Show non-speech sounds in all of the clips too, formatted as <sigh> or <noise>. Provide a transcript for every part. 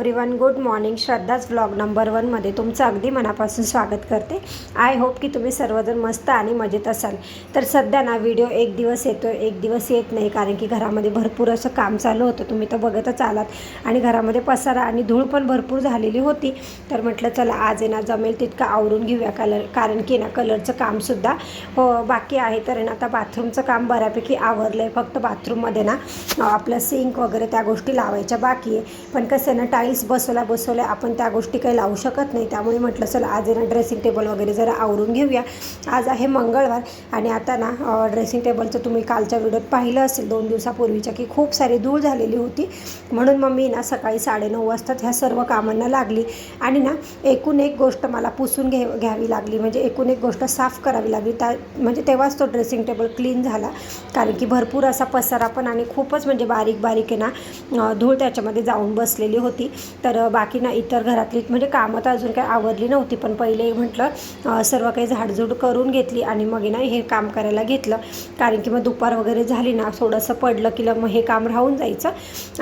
Everyone good morning श्रद्धाच vlog number वनमध्ये तुमचं अगदी मनापासून स्वागत करते. आय होप की तुम्ही सर्वजण मस्त आणि मजेत असाल. तर सध्या ना व्हिडिओ एक दिवस येतो एक दिवस येत नाही कारण की घरामध्ये भरपूर असं काम चालू होतं. तुम्ही तर बघतच आलात. आणि घरामध्ये पसारा आणि धूळ पण भरपूर झालेली होती. तर म्हटलं चला आज आहे ना जमेल तितकं आवरून घेऊया कलर कारण की ना कलरचं कामसुद्धा हो बाकी आहे. तर आहे ना आता बाथरूमचं काम बऱ्यापैकी आवरलं आहे फक्त बाथरूममध्ये ना आपलं सिंक वगैरे त्या गोष्टी लावायच्या बाकी आहे. पण कसं आहे ना टाईल्स बसवल्या बसवल्या आपण त्या गोष्टी काही लावू शकत नाही त्यामुळे म्हटलं चला आज आहे ना ड्रेसिंग टेबल वगैरे जरा आवरून घेऊया. आज आहे मंगळवार आणि आता ना ड्रेसिंग टेबलचं तुम्ही कालच्या व्हिडिओत पाहिलं असेल दोन दिवसापूर्वीच्या की खूप सारी धूळ झालेली होती. म्हणून मग मी ना सकाळी साडेनऊ वाजता ह्या सर्व कामांना लागली. आणि ना एकूण एक गोष्ट मला पुसून घे घ्यावी लागली. म्हणजे एकूण एक गोष्ट साफ करावी लागली. त्या म्हणजे तेव्हाच तो ड्रेसिंग टेबल क्लीन झाला. कारण की भरपूर असा पसारा पण आणि खूपच म्हणजे बारीक बारीक आहे ना धूळ त्याच्यामध्ये जाऊन बसलेली होती. तर बाकी ना इतर घरातली म्हणजे कामं तर अजून काही आवडली नव्हती पण पहिले म्हटलं सर्व काही झाडझूड करून घेतली आणि मग ना हे काम करायला घेतलं. कारण की मग दुपार वगैरे झाली ना थोडंसं पडलं की मग हे काम राहून जायचं.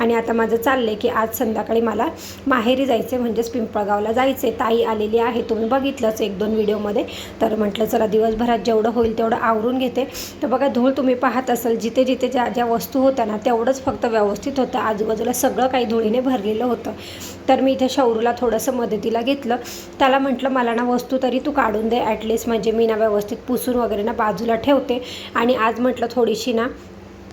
आणि आता माझं चाललं आहे की आज संध्याकाळी मला माहेरी जायचं म्हणजेच पिंपळगावला जायचे ताई आलेली आहे तुम्ही बघितलंच एक दोन व्हिडिओमध्ये. तर म्हटलं चला दिवसभरात जेवढं होईल तेवढं आवरून घेते. तर बघा धूळ तुम्ही पाहत असाल जिथे जिथे ज्या ज्या वस्तू होत्या ना तेवढंच फक्त व्यवस्थित होतं. आजूबाजूला सगळं काही धुळीने भरलेलं होतं. तर मी इथे शौरूला थोडंसं मदतीला घेतलं. त्याला म्हटलं मला ना वस्तू तरी तू काढून दे ॲटलिस्ट म्हणजे मी ना व्यवस्थित पुसून वगैरे ना बाजूला ठेवते. आणि आज म्हटलं थोडीशी ना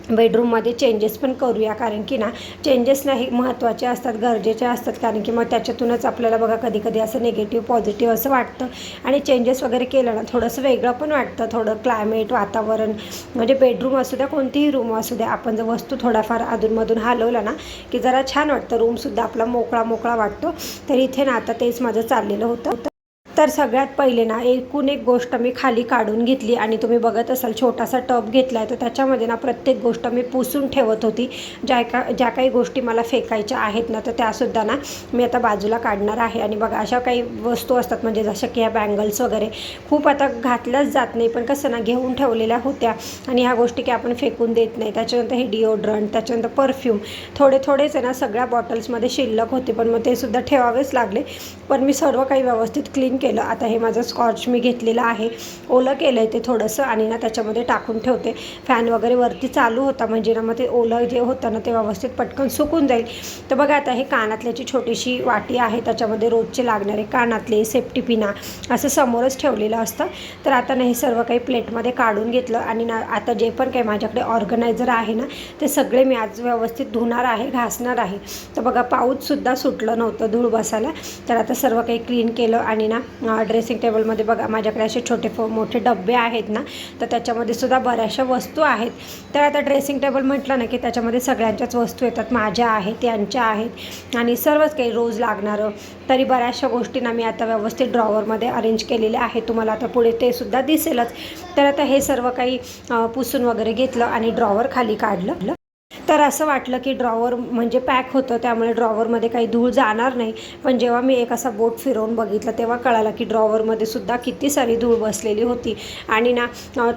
बेडरूममध्ये चेंजेस पण करूया. कारण की ना चेंजेस नाही महत्त्वाचे असतात गरजेचे असतात. कारण की मग त्याच्यातूनच आपल्याला बघा कधी कधी असं निगेटिव्ह पॉझिटिव्ह असं वाटतं. आणि चेंजेस वगैरे केलं ना थोडंसं वेगळं पण वाटतं. थोडं क्लायमेट वातावरण म्हणजे बेडरूम असू द्या कोणतीही रूम असू द्या आपण जर वस्तू थोडाफार अधूनमधून हलवला ना की जरा छान वाटतं. रूमसुद्धा आपला मोकळा मोकळा वाटतो. तर इथे ना आता तेच माझं चाललेलं होतं. तर सगळ्यात पहिले ना एकूण एक गोष्ट मी खाली काढून घेतली आणि तुम्ही बघत असाल छोटासा टब घेतला आहे तर त्याच्यामध्ये ना प्रत्येक गोष्ट मी पुसून ठेवत होती. ज्या का ज्या काही गोष्टी मला फेकायच्या आहेत ना तर त्यासुद्धा ना मी आता बाजूला काढणार आहे. आणि बघा अशा काही वस्तू असतात म्हणजे जसं की ह्या बँगल्स वगैरे खूप आता घातल्याच जात नाही पण कसं ना घेऊन ठेवलेल्या होत्या. आणि ह्या गोष्टी की आपण फेकून देत नाही. त्याच्यानंतर हे डिओड्रंट त्याच्यानंतर परफ्यूम थोडे थोडेच आहे ना सगळ्या बॉटल्समध्ये शिल्लक होते पण मग ते सुद्धा ठेवावेच लागले. पण मी सर्व काही व्यवस्थित क्लीन केलं. आता हे माझं स्कॉच मी घेतलेलं आहे. ओलं केलं आहे ते थोडंसं आणि ना त्याच्यामध्ये टाकून ठेवते. फॅन वगैरे वरती चालू होता म्हणजे ना मग ते ओलं जे होतं ना ते व्यवस्थित पटकन सुकून जाईल. तर बघा आता हे कानातल्याची छोटीशी वाटी आहे. त्याच्यामध्ये रोजचे लागणारे कानातले सेफ्टी पिना असं समोरच ठेवलेलं असतं. तर आता ना हे सर्व काही प्लेटमध्ये काढून घेतलं आणि ना आता जे पण काही माझ्याकडे ऑर्गनायझर आहे ना ते सगळे मी आज व्यवस्थित धुणार आहे घासणार आहे. तर बघा पाऊससुद्धा सुटलं नव्हतं धूळ बसायला. तर आता सर्व काही क्लीन केलं आणि ना ड्रेसिंग टेबलमध्ये बघा माझ्याकडे असे छोटे फो मोठे डबे आहेत ना तर त्याच्यामध्ये सुद्धा बऱ्याचशा वस्तू आहेत. तर आता ड्रेसिंग टेबल म्हटलं ना की त्याच्यामध्ये सगळ्यांच्याच वस्तू येतात. माझ्या आहेत त्यांच्या आहेत. आणि सर्वच काही रोज लागणारं. तरी बऱ्याचशा गोष्टींना मी आता व्यवस्थित ड्रॉवरमध्ये अरेंज केलेले आहे तुम्हाला आता पुढे ते सुद्धा दिसेलच. तर आता हे सर्व काही पुसून वगैरे घेतलं आणि ड्रॉवर खाली काढलं. तर असं वाटलं की ड्रॉवर म्हणजे पॅक होतं त्यामुळे ड्रॉवरमध्ये काही धूळ जाणार नाही. पण जेव्हा मी एक असा बोट फिरवून बघितलं तेव्हा कळालं की ड्रॉवरमध्ये सुद्धा किती सारी धूळ बसलेली होती. आणि ना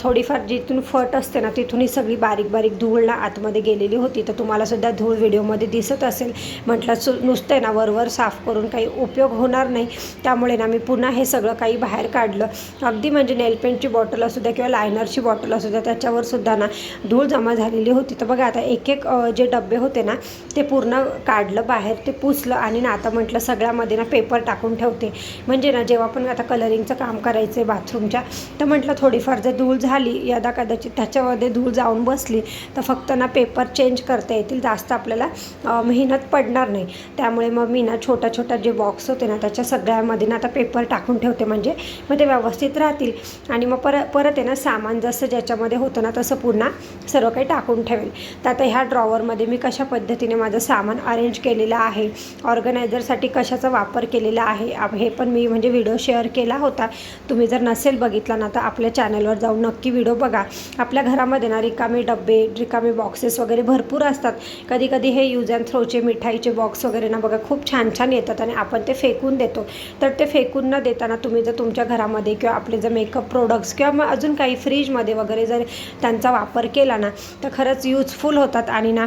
थोडीफार जिथून फट असते ना तिथून ही सगळी बारीक बारीक धूळ ना आतमध्ये गेलेली होती. तर तुम्हाला सुद्धा धूळ व्हिडिओमध्ये दिसत असेल. म्हटलं सु नुसतं आहे ना वरवर साफ करून काही उपयोग होणार नाही. त्यामुळे ना मी पुन्हा हे सगळं काही बाहेर काढलं. अगदी म्हणजे नेलपेंटची बॉटल असू द्या किंवा लायनरची बॉटल असू द्या त्याच्यावर सुद्धा ना धूळ जमा झालेली होती. तर बघा आता एक एक एक जे डबे होते ना ते पूर्ण काढलं बाहेर ते पुसलं आणि ना आता म्हटलं सगळ्यामध्ये ना पेपर टाकून ठेवते. म्हणजे ना जेव्हा पण आता कलरिंगचं काम करायचं आहे बाथरूमच्या तर म्हटलं थोडीफार जर धूळ झाली यदा कदाचित त्याच्यामध्ये धूळ जाऊन बसली तर फक्त ना पेपर चेंज करता येतील. जास्त आपल्याला मेहनत पडणार नाही. त्यामुळे मग मी ना छोटा छोटा जे बॉक्स होते ना त्याच्या सगळ्यामध्ये ना आता पेपर टाकून ठेवते. म्हणजे मग ते व्यवस्थित राहतील. आणि मग परत परत आहे ना सामान जसं ज्याच्यामध्ये होतं ना तसं पुन्हा सर्व काही टाकून ठेवेल. तर आता ह्या ड्रॉवरमध्ये मी कशा पद्धतीने माझं सामान अरेंज केलेलं आहे ऑर्गनायझरसाठी कशाचा वापर केलेला आहे हे पण मी म्हणजे व्हिडिओ शेअर केला होता. तुम्ही जर नसेल बघितला ना तर आपल्या चॅनलवर जाऊन नक्की व्हिडिओ बघा. आपल्या घरामध्ये ना रिकामे डबे रिकामे बॉक्सेस वगैरे भरपूर असतात. कधी कधी हे यूज अँड थ्रोचे मिठाईचे बॉक्स वगैरे ना बघा खूप छान छान येतात आणि आपण ते फेकून देतो. तर ते फेकून न देताना तुम्ही जर तुमच्या घरामध्ये किंवा आपले जर मेकअप प्रोडक्ट्स किंवा मग अजून काही फ्रीजमध्ये वगैरे जर त्यांचा वापर केला ना तर खरंच यूजफुल होतात. आणि ना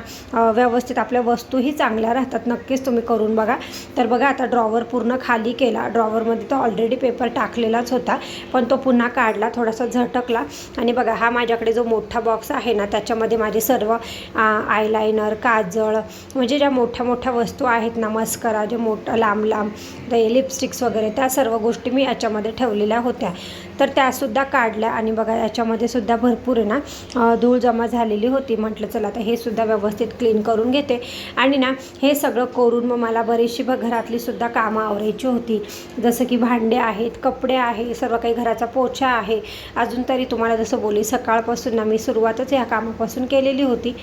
व्यवस्थित आपल्या वस्तूही चांगल्या राहतात. नक्कीच तुम्ही करून बघा. तर बघा आता ड्रॉवर पूर्ण खाली केला. ड्रॉवरमध्ये तो ऑलरेडी पेपर टाकलेलाच होता. पण तो पुन्हा काढला थोडासा झटकला. आणि बघा हा माझ्याकडे जो मोठा बॉक्स आहे ना त्याच्यामध्ये माझे सर्व आयलायनर काजळ म्हणजे ज्या मोठ्या मोठ्या वस्तू आहेत ना मस्करा जे मोठं लांब लांब ते लिपस्टिक्स वगैरे त्या सर्व गोष्टी मी याच्यामध्ये ठेवलेल्या होत्या. तर त्यासुद्धा काढल्या आणि बघा याच्यामध्ये सुद्धा भरपूर आहे ना धूळ जमा झालेली होती. म्हटलं चला आता हे सुद्धा व्यवस्थित क्लीन करून घेते. आणि ना हे सगळं करून मग मला बरीचशी बघ घरातली सुद्धा कामं आवरायची होती. जसं की भांडे आहेत कपडे आहे सर्व काही घराचा पोछा आहे. अजून तरी तुम्हाला जसं बोली सकाळपासून ना मी सुरुवातच ह्या कामापासून केलेली होती.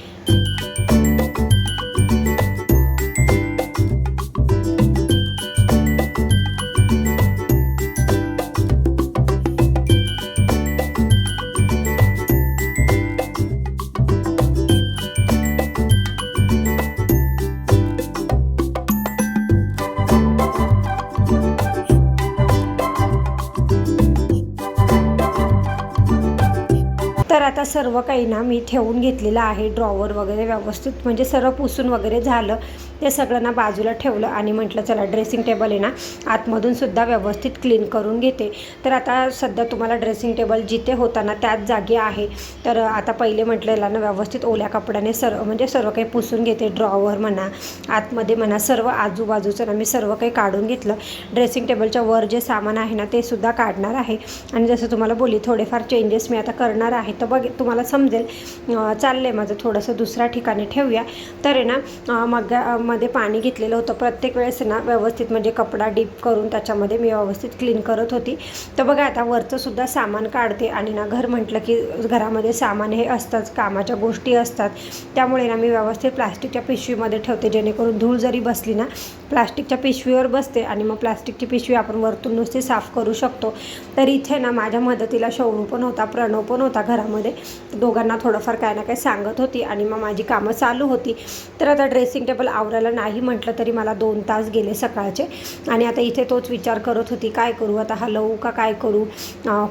सर्व काही ना मी ठेवून घेतलेलं आहे ड्रॉवर वगैरे व्यवस्थित म्हणजे सर्व पुसून वगैरे झालं. ते सगळं ना बाजूला ठेवलं आणि म्हटलं चला ड्रेसिंग टेबल आहे ना आतमधून सुद्धा व्यवस्थित क्लीन करून घेते. तर आता सध्या तुम्हाला ड्रेसिंग टेबल जिथे होता ना त्याच जागी आहे. तर आता पहिले म्हटलेलं ना व्यवस्थित ओल्या कपड्याने सर्व म्हणजे सर्व काही पुसून घेते ड्रॉवर म्हणा आतमध्ये म्हणा सर्व आजूबाजूचं ना मी सर्व काही काढून घेतलं. ड्रेसिंग टेबलच्या वर जे सामान आहे ना ते सुद्धा काढणार आहे. आणि जसं तुम्हाला बोली थोडेफार चेंजेस मी आता करणार आहे. तर बघ तुम्हाला समजेल चाललं आहे माझं थोडंसं दुसऱ्या ठिकाणी ठेवूया. तर आहे ना मग मध्ये पाणी घेतलेलं होतं. प्रत्येक वेळेस ना व्यवस्थित म्हणजे कपडा डीप करून त्याच्यामध्ये मी व्यवस्थित क्लीन करत होती. तर बघा आता वरचं सुद्धा सामान काढते आणि ना घर म्हटलं की घरामध्ये सामान हे असतंच कामाच्या गोष्टी असतात. त्यामुळे ना मी व्यवस्थित प्लास्टिकच्या पिशवीमध्ये ठेवते. जेणेकरून धूळ जरी बसली ना प्लास्टिकच्या पिशवीवर बसते आणि मग प्लास्टिकची पिशवी आपण वरतून नुसती साफ करू शकतो. तर इथे ना माझ्या मदतीला शौरू पण होता प्रणव पण होता घरामध्ये. दोघांना थोडंफार काय ना काय सांगत होती आणि मग माझी कामं चालू होती. तर आता ड्रेसिंग टेबल आवरायला नाही म्हटलं तरी मला दोन तास गेले सकाळचे. आणि आता इथे तोच विचार करत होती काय करू? आता हलवू का? काय करू?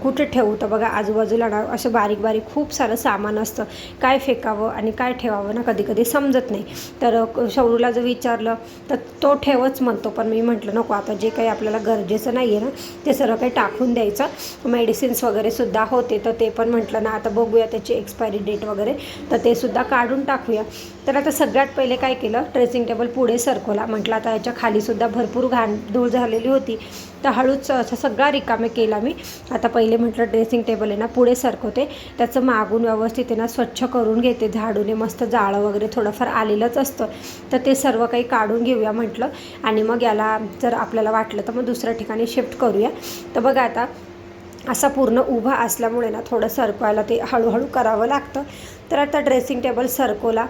कुठे ठेवू? तर बघा आजूबाजूला ना असं बारीक बारीक खूप सारं सामान असतं. काय फेकावं आणि काय ठेवावं ना कधी कधी समजत नाही. तर शौरूला जर विचारलं तर तो ठेवच म्हणतो. पण मी म्हटलं नको आता जे काही आपल्याला गरजेचं नाही आहे ना ते सर्व काही टाकून द्यायचं. मेडिसिन्स वगैरे सुद्धा होते तर ते पण म्हटलं ना आता बघूया त्याची एक्सपायरी डेट वगैरे. तर ते सुद्धा काढून टाकूया. तर आता सगळ्यात पहिले काय केलं ड्रेसिंग टेबल पुढे सरकवला. म्हटलं आता याच्या खालीसुद्धा भरपूर घाण धूळ झालेली होती. तर हळूच असा सगळा रिकामे केला मी. आता पहिले म्हटलं ड्रेसिंग टेबल आहे ना पुढे सरकवते. त्याचं मागून व्यवस्थित आहे ना स्वच्छ करून घेते झाडूने. मस्त जाळं वगैरे थोडंफार आलेलंच असतं. तर ते सर्व काही काढून घेऊया म्हटलं. आणि मग याला जर आपल्याला वाटलं तर मग दुसऱ्या ठिकाणी शिफ्ट करूया. तर बघा आता असा पूर्ण उभा असल्यामुळे ना थोडं सरकवायला ते हळूहळू करावं लागतं. तर आता ड्रेसिंग टेबल सरकवला.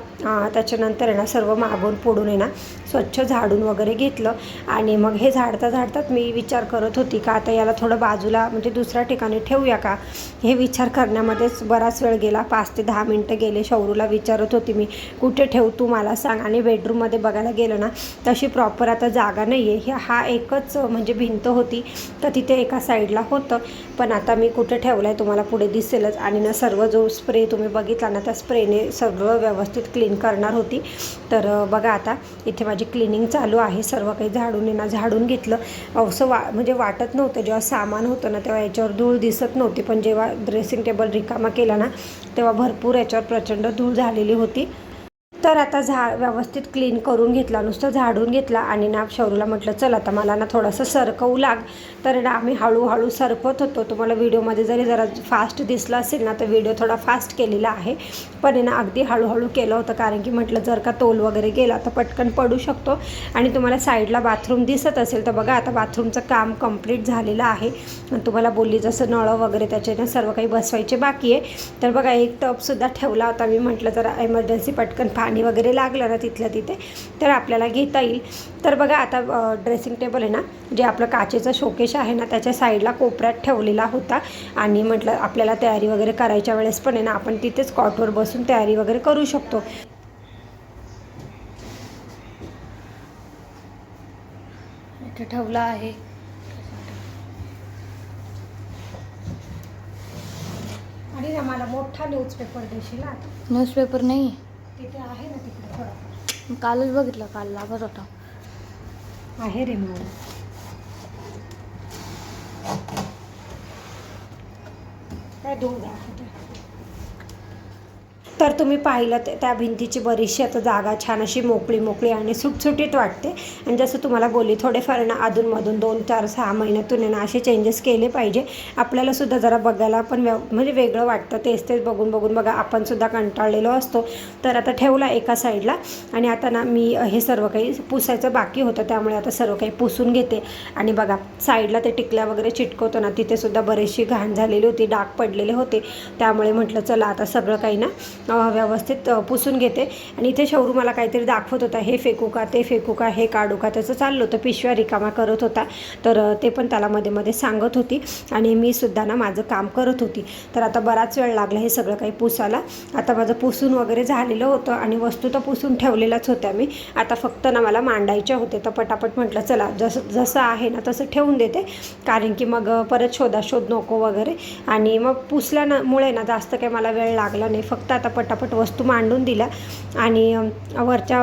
त्याच्यानंतर आहे ना सर्व मागून पुढून आहे ना स्वच्छ झाडून वगैरे घेतलं. आणि मग हे झाडता झाडतात मी विचार करत होती का आता याला थोडं बाजूला म्हणजे दुसऱ्या ठिकाणी ठेवूया का? हे विचार करण्यामध्येच बराच वेळ गेला. पाच ते दहा मिनटं गेले शौरूला विचारत होती मी कुठे ठेवू तू मला सांग. आणि बेडरूममध्ये बघायला गेलं ना तशी प्रॉपर आता जागा नाही आहे हे हा एकच म्हणजे भिंत होती. तर तिथे एका साईडला होतं. पण आता मी कुठे ठेवलं आहे तुम्हाला पुढे दिसेलच. आणि ना सर्व जो स्प्रे तुम्ही बघितला ना त्या स्प्रेने सगळं व्यवस्थित क्लीन करणार होती. तर बघा आता इथे माझी क्लिनिंग चालू आहे. सर्व काही झाडून ना झाडून घेतलं. असं वा म्हणजे वाटत नव्हतं. जेव्हा सामान होतं ना तेव्हा याच्यावर धूळ दिसत नव्हती. पण जेव्हा ड्रेसिंग टेबल रिकामा केला ना तेव्हा भरपूर याच्यावर प्रचंड धूळ झालेली होती. तर आता झा व्यवस्थित क्लीन करून घेतला नुसतं झाडून घेतला आणि ना शौरूला म्हटलं चल आता मला ना थोडंसं सरकवू लाग. तर ना आम्ही हळूहळू सरकत होतो. तुम्हाला व्हिडिओमध्ये जरी जरा फास्ट दिसलं असेल ना तर व्हिडिओ थोडा फास्ट केलेला आहे. पण आहे ना अगदी हळूहळू केलं होतं कारण की म्हटलं जर का तोल वगैरे गेला तर पटकन पडू शकतो. आणि तुम्हाला साईडला बाथरूम दिसत असेल तर बघा आता बाथरूमचं काम कंप्लीट झालेलं आहे. तुम्हाला बोलली जसं नळं वगैरे त्याचे ना सर्व काही बसवायचे बाकी आहे. तर बघा एक टबसुद्धा ठेवला होता. मी म्हटलं जरा एमर्जन्सी पटकन पाणी वगैरे लागलं ना तिथल्या तिथे तर आपल्याला घेता येईल. तर बघा आता ड्रेसिंग टेबल आहे ना जे आपलं काचेचं शोकेश आहे ना त्याच्या साईडला कोपऱ्यात ठेवलेला होता. आणि म्हटलं आपल्याला तयारी वगैरे करायच्या वेळेस पण आहे ना आपण तिथेच कॉटवर बसून तयारी वगैरे करू शकतो. इथे ठेवला आहे. आणि ना मला मोठा न्यूजपेपर देशील ना न्यूजपेपर नाही. तिथे आहे ना तिकडे थोडा. कालच बघितलं काल लागत होता. आहे रे मग. काय धूळ दाखवते तर तुम्ही पाहिलं ते त्या भिंतीची बरीचशी आता जागा छान अशी मोकळी मोकळी आणि सुटसुटीत वाटते. आणि जसं तुम्हाला बोलली थोडेफार ना अधूनमधून दोन चार सहा महिन्यातून ना असे चेंजेस केले पाहिजे. आपल्याला सुद्धा जरा बघायला पण व्यव म्हणजे वेगळं वाटतं. तेच तेच बघून बघून बघा आपण सुद्धा कंटाळलेलो असतो. तर आता ठेवला एका साईडला आणि आता ना मी हे सर्व काही पुसायचं बाकी होतं. त्यामुळे आता सर्व काही पुसून घेते. आणि बघा साईडला ते टिकल्या वगैरे चिटकवतो ना तिथेसुद्धा बरीचशी घाण झालेली होती डाग पडलेले होते. त्यामुळे म्हटलं चला आता सगळं काही ना व्यवस्थित पुसून घेते. आणि इथे शौरू मला काहीतरी दाखवत होता. हे फेकू का ते फेकू का हे काढू का? त्याचं चाललं होतं. पिशव्या रिकामा करत होता. तर ते पण त्याला मध्ये मध्ये सांगत होती. आणि मी सुद्धा ना माझं काम करत होती. तर आता बराच वेळ लागला हे सगळं काही पुसायला. आता माझं पुसून वगैरे झालेलं होतं आणि वस्तू तर पुसून ठेवलेल्याच होत्या मी. आता फक्त ना मला मांडायच्या होते तर पटापट म्हटलं चला जसं जसं आहे ना तसं ठेवून देते. कारण की मग परत शोधा शोध नको वगैरे. आणि मग पुसल्यामुळे ना जास्त काही मला वेळ लागला नाही. फक्त आता पटापट वस्तू मांडून दिल्या. आणि वरच्या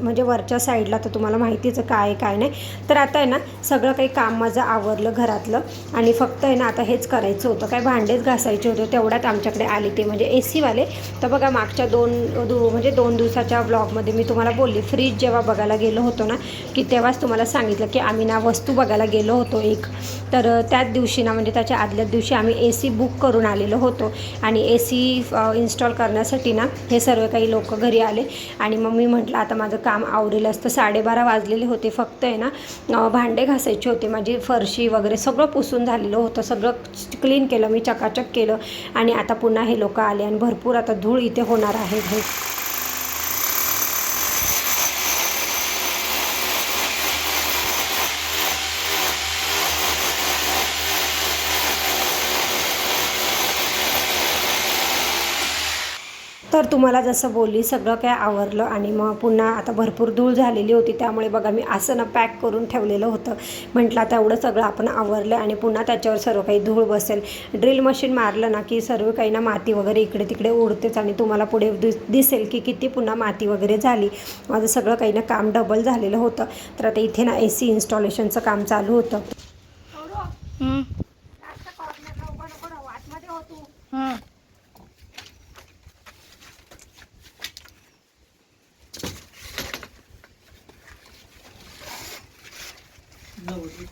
म्हणजे वरच्या साईडला तर तुम्हाला माहितीच काय काय नाही. तर आता आहे ना सगळं काही काम माझं आवरलं घरातलं. आणि फक्त आहे ना आता हेच करायचं होतं. काय भांडेच घासायचे होते तेवढ्यात आमच्याकडे आले ते. म्हणजे ए सीवाले तर बघा मागच्या दोन दु म्हणजे दोन दिवसाच्या ब्लॉगमध्ये मी तुम्हाला बोलली फ्रीज जेव्हा बघायला गेलो होतो ना की तेव्हाच तुम्हाला सांगितलं की आम्ही ना वस्तू बघायला गेलो होतो एक. तर त्याच दिवशी ना म्हणजे त्याच्या आदल्याच दिवशी आम्ही ए सी बुक करून आलेलो होतो. आणि ए सी इन्स्टॉल करण्यासाठी ना हे सर्व काही लोक घरी आले. आणि मग मी म्हटलं आता माझं काम आवरेल असतं. साडेबारा वाजलेले होते फक्त आहे ना. भांडे घासायचे होते. माझी फरशी वगैरे सगळं पुसून झालेलं होतं. सगळं क्लीन केलं. मी चकाचक केलं. आणि आता पुन्हा हे लोक आले आणि भरपूर आता धूळ इथे होणार आहे. तर तुम्हाला जसं बोलली सगळं काय आवरलं आणि मग पुन्हा आता भरपूर धूळ झालेली होती त्यामुळे बघा मी असं ना पॅक करून ठेवलेलं होतं. म्हटलं आता एवढं सगळं आपण आवरलं आणि पुन्हा त्याच्यावर सर्व काही धूळ बसेल. ड्रिल मशीन मारलं ना की सर्व काही ना माती वगैरे इकडे तिकडे उडतेच आणि तुम्हाला पुढे दिस दिसेल की किती पुन्हा माती वगैरे झाली. माझं सगळं काही ना काम डबल झालेलं होतं. तर आता इथे ना ए सी इन्स्टॉलेशनचं काम चालू होतं.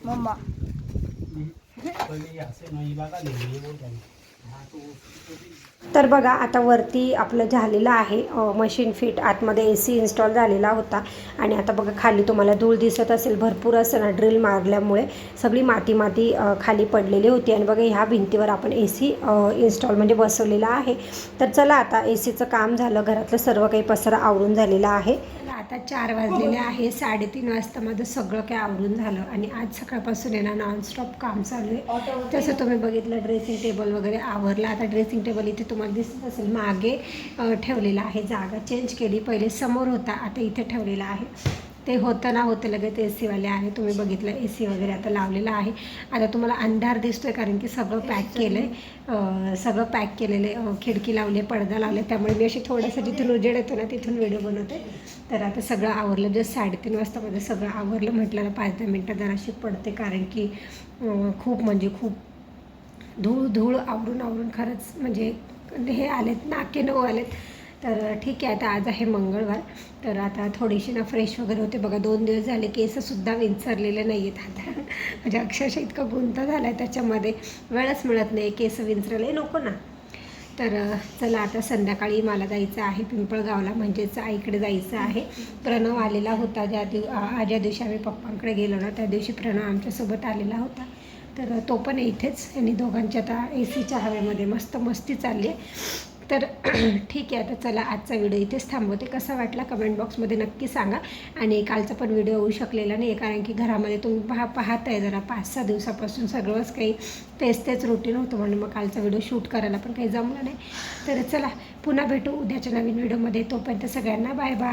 मम्मा. तर बघा आता वरती आपलं झालेलं आहे मशीन फिट आतमध्ये ए सी इन्स्टॉल झालेला होता. आणि आता बघा खाली तुम्हाला धूळ दिसत असेल भरपूर असं ना ड्रिल मारल्यामुळे सगळी माती माती खाली पडलेली होती. आणि बघा ह्या भिंतीवर आपण ए सी इन्स्टॉल म्हणजे बसवलेला आहे. तर चला आता ए सीचं काम झालं. घरातलं सर्व काही पसरा आवरून झालेला आहे. आता चार वाजलेले आहे साडेतीन वाजता माझं सगळं काही आवरून झालं आणि आज सकाळपासून आहे ना नॉनस्टॉप काम चालू आहे. तसं तुम्ही बघितलं ड्रेसिंग टेबल वगैरे आवरला. आता ड्रेसिंग टेबल इथे तुम्हाला दिसत असेल मागे ठेवलेलं ठेवलेला आहे जागा. चेंज केली पहिले समोर होता आता इथे ठेवलेला आहे. ते होतं ना होतं लगेच ए सीवाले आहे तुम्ही बघितलं ए सी वगैरे आता लावलेला आहे. आता तुम्हाला अंधार दिसतोय कारण की सगळं पॅक केलं आहे सगळं पॅक केलेलं आहे. खिडकी लावली पडदा लावले त्यामुळे मी अशी थोडंसं जिथून उजेड येतो ना तिथून व्हिडिओ बनवते. तर आता सगळं आवरलं. जस्ट साडेतीन वाजता माझं सगळं आवरलं. म्हटलं पाच दहा मिनटं जराशी पडते कारण की खूप म्हणजे खूप धूळ धूळ आवरून आवरून खरंच म्हणजे हे आलेत नाके नऊ आलेत. तर ठीक आहे आता आज आहे मंगळवार. तर आता थोडीशी ना फ्रेश वगैरे होते. बघा दोन दिवस झाले केससुद्धा विंचरलेले नाही आहेत आता. म्हणजे अक्षरशः इतका गुंत झाला आहे त्याच्यामध्ये. वेळच मिळत नाही. केस विंचरले. नको ना. तर चला आता संध्याकाळी मला जायचं आहे पिंपळगावला म्हणजेच आईकडे जायचं आहे. प्रणव आलेला होता ज्या दिव ज्या दिवशी आम्ही पप्पांकडे गेलो ना त्या दिवशी प्रणव आमच्यासोबत आलेला होता. तर तो पण इथेच आणि दोघांच्या आता ए सीच्या हवेमध्ये मस्त मस्ती चालली आहे. तर <clears throat> ठीक आहे आता चला आजचा व्हिडिओ इथेच थांबवते. कसा वाटला कमेंट बॉक्समध्ये नक्की सांगा. आणि कालचा पण व्हिडिओ होऊ शकलेला नाही कारण की घरामध्ये तुम्ही पहा पाहताय जरा पाच सहा दिवसापासून सगळंच काही तेच तेच रुटीन होतं म्हणून मग कालचा व्हिडिओ शूट करायला पण काही जमलं नाही. तर चला पुन्हा भेटू उद्याच्या नवीन व्हिडिओमध्ये. तोपर्यंत सगळ्यांना बाय बाय